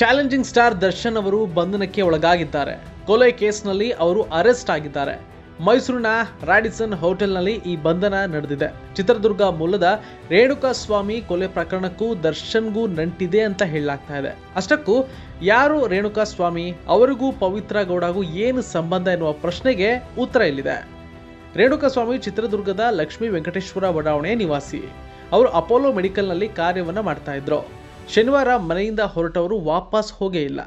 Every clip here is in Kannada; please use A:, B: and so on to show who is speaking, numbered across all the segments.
A: ಚಾಲೆಂಜಿಂಗ್ ಸ್ಟಾರ್ ದರ್ಶನ್ ಅವರು ಬಂಧನಕ್ಕೆ ಒಳಗಾಗಿದ್ದಾರೆ. ಕೊಲೆ ಕೇಸ್ನಲ್ಲಿ ಅವರು ಅರೆಸ್ಟ್ ಆಗಿದ್ದಾರೆ. ಮೈಸೂರಿನ ರಾಡಿಸನ್ ಹೋಟೆಲ್ನಲ್ಲಿ ಈ ಬಂಧನ ನಡೆದಿದೆ. ಚಿತ್ರದುರ್ಗ ಮೂಲದ ರೇಣುಕಾ ಸ್ವಾಮಿ ಕೊಲೆ ಪ್ರಕರಣಕ್ಕೂ ದರ್ಶನ್ಗೂ ನಂಟಿದೆ ಅಂತ ಹೇಳಲಾಗ್ತಾ ಇದೆ. ಅಷ್ಟಕ್ಕೂ ಯಾರು ರೇಣುಕಾ ಸ್ವಾಮಿ ಅವರಿಗೂ ಪವಿತ್ರ ಗೌಡಗೂ ಏನು ಸಂಬಂಧ ಎನ್ನುವ ಪ್ರಶ್ನೆಗೆ ಉತ್ತರ ಇಲ್ಲಿದೆ. ರೇಣುಕಾ ಸ್ವಾಮಿ ಚಿತ್ರದುರ್ಗದ ಲಕ್ಷ್ಮೀ ವೆಂಕಟೇಶ್ವರ ಬಡಾವಣೆ ನಿವಾಸಿ. ಅವರು ಅಪೋಲೋ ಮೆಡಿಕಲ್ನಲ್ಲಿ ಕಾರ್ಯವನ್ನು ಮಾಡ್ತಾ ಇದ್ರು. ಶನಿವಾರ ಮನೆಯಿಂದ ಹೊರಟವರು ವಾಪಸ್ ಹೋಗೇ ಇಲ್ಲ.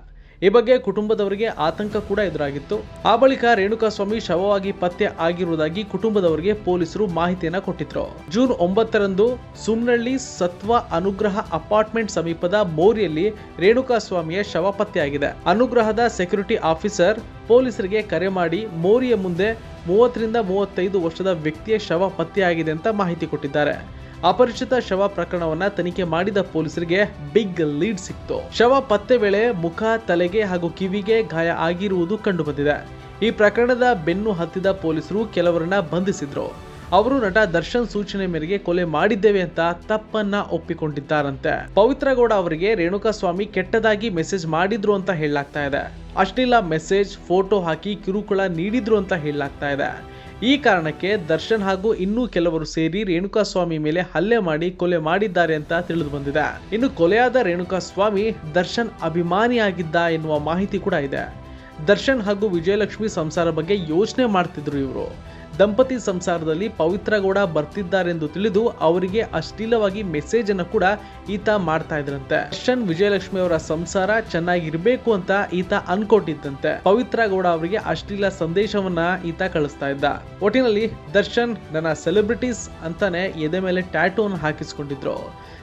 A: ಈ ಬಗ್ಗೆ ಕುಟುಂಬದವರಿಗೆ ಆತಂಕ ಕೂಡ ಎದುರಾಗಿತ್ತು. ಆ ಬಳಿಕ ರೇಣುಕಾಸ್ವಾಮಿ ಶವವಾಗಿ ಪತ್ತೆ ಆಗಿರುವುದಾಗಿ ಕುಟುಂಬದವರಿಗೆ ಪೊಲೀಸರು ಮಾಹಿತಿಯನ್ನ ಕೊಟ್ಟಿದ್ರು. ಜೂನ್ ಒಂಬತ್ತರಂದು ಸುಮ್ನಳ್ಳಿ ಸತ್ವ ಅನುಗ್ರಹ ಅಪಾರ್ಟ್ಮೆಂಟ್ ಸಮೀಪದ ಮೋರಿಯಲ್ಲಿ ರೇಣುಕಾಸ್ವಾಮಿಯ ಶವ ಪತ್ತೆಯಾಗಿದೆ. ಅನುಗ್ರಹದ ಸೆಕ್ಯೂರಿಟಿ ಆಫೀಸರ್ ಪೊಲೀಸರಿಗೆ ಕರೆ ಮಾಡಿ ಮೋರಿಯ ಮುಂದೆ ಮೂವತ್ತರಿಂದ ಮೂವತ್ತೈದು ವರ್ಷದ ವ್ಯಕ್ತಿಯ ಶವ ಪತ್ತೆಯಾಗಿದೆ ಅಂತ ಮಾಹಿತಿ ಕೊಟ್ಟಿದ್ದಾರೆ. ಅಪರಿಚಿತ ಶವ ಪ್ರಕರಣವನ್ನ ತನಿಖೆ ಮಾಡಿದ ಪೊಲೀಸರಿಗೆ ಬಿಗ್ ಲೀಡ್ ಸಿಕ್ತು. ಶವ ಪತ್ತೆ ವೇಳೆ ಮುಖ, ತಲೆಗೆ ಹಾಗೂ ಕಿವಿಗೆ ಗಾಯ ಆಗಿರುವುದು ಕಂಡುಬಂದಿದೆ. ಈ ಪ್ರಕರಣದ ಬೆನ್ನು ಹತ್ತಿದ ಪೊಲೀಸರು ಕೆಲವರನ್ನ ಬಂಧಿಸಿದ್ರು. ಅವರು ನಟ ದರ್ಶನ್ ಸೂಚನೆ ಮೇರೆಗೆ ಕೊಲೆ ಮಾಡಿದ್ದೇವೆ ಅಂತ ತಪ್ಪನ್ನ ಒಪ್ಪಿಕೊಂಡಿದ್ದಾರಂತೆ. ಪವಿತ್ರಗೌಡ ಅವರಿಗೆ ರೇಣುಕಾಸ್ವಾಮಿ ಕೆಟ್ಟದಾಗಿ ಮೆಸೇಜ್ ಮಾಡಿದ್ರು ಅಂತ ಹೇಳಲಾಗ್ತಾ ಇದೆ. ಅಶ್ಲೀಲ ಮೆಸೇಜ್, ಫೋಟೋ ಹಾಕಿ ಕಿರುಕುಳ ನೀಡಿದ್ರು ಅಂತ ಹೇಳಲಾಗ್ತಾ ಇದೆ. ಈ ಕಾರಣಕ್ಕೆ ದರ್ಶನ್ ಹಾಗೂ ಇನ್ನೂ ಕೆಲವರು ಸೇರಿ ರೇಣುಕಾ ಸ್ವಾಮಿ ಮೇಲೆ ಹಲ್ಲೆ ಮಾಡಿ ಕೊಲೆ ಮಾಡಿದ್ದಾರೆ ಅಂತ ತಿಳಿದು ಬಂದಿದೆ. ಇನ್ನು ಕೊಲೆಯಾದ ರೇಣುಕಾ ಸ್ವಾಮಿ ದರ್ಶನ್ ಅಭಿಮಾನಿಯಾಗಿದ್ದ ಎನ್ನುವ ಮಾಹಿತಿ ಕೂಡ ಇದೆ. ದರ್ಶನ್ ಹಾಗೂ ವಿಜಯಲಕ್ಷ್ಮಿ ಸಂಸಾರ ಬಗ್ಗೆ ಯೋಚನೆ ಮಾಡ್ತಿದ್ರು ಇವರು. ದಂಪತಿ ಸಂಸಾರದಲ್ಲಿ ಪವಿತ್ರ ಗೌಡ ಬರ್ತಿದ್ದಾರೆಂದು ತಿಳಿದು ಅವರಿಗೆ ಅಶ್ಲೀಲವಾಗಿ ಮೆಸೇಜ್ ಅನ್ನು ಕೂಡ ಈತ ಮಾಡ್ತಾ ಇದ್ರಂತೆ. ದರ್ಶನ್ ವಿಜಯಲಕ್ಷ್ಮಿ ಅವರ ಸಂಸಾರ ಚೆನ್ನಾಗಿರ್ಬೇಕು ಅಂತ ಈತ ಅನ್ಕೊಟ್ಟಿದ್ದಂತೆ. ಪವಿತ್ರ ಗೌಡ ಅವರಿಗೆ ಅಶ್ಲೀಲ ಸಂದೇಶವನ್ನ ಈತ ಕಳಿಸ್ತಾ ಇದ್ದ. ಒಟ್ಟಿನಲ್ಲಿ ದರ್ಶನ್ ನನ್ನ ಸೆಲೆಬ್ರಿಟೀಸ್ ಅಂತಾನೆ ಎದೆ ಮೇಲೆ ಟ್ಯಾಟೂ ಹಾಕಿಸ್ಕೊಂಡಿದ್ರು.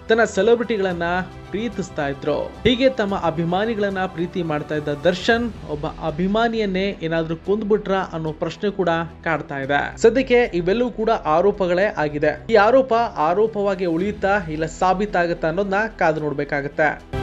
A: ತನ್ನ ಸೆಲೆಬ್ರಿಟಿಗಳನ್ನ ಪ್ರೀತಿಸ್ತಾ ಇದ್ರು. ಹೀಗೆ ತಮ್ಮ ಅಭಿಮಾನಿಗಳನ್ನ ಪ್ರೀತಿ ಮಾಡ್ತಾ ಇದ್ದ ದರ್ಶನ್ ಒಬ್ಬ ಅಭಿಮಾನಿಯನ್ನೇ ಏನಾದ್ರೂ ಕುಂದ್ಬಿಟ್ರ ಅನ್ನೋ ಪ್ರಶ್ನೆ ಕೂಡ ಕಾಡ್ತಾ ಇದೆ. ಸದ್ಯಕ್ಕೆ ಇವೆಲ್ಲವೂ ಕೂಡ ಆರೋಪಗಳೇ ಆಗಿದೆ. ಈ ಆರೋಪ ಆರೋಪವಾಗಿ ಉಳಿಯುತ್ತಾ ಇಲ್ಲ ಸಾಬೀತಾಗುತ್ತಾ ಅನ್ನೋದನ್ನ ಕಾದು ನೋಡ್ಬೇಕಾಗತ್ತೆ.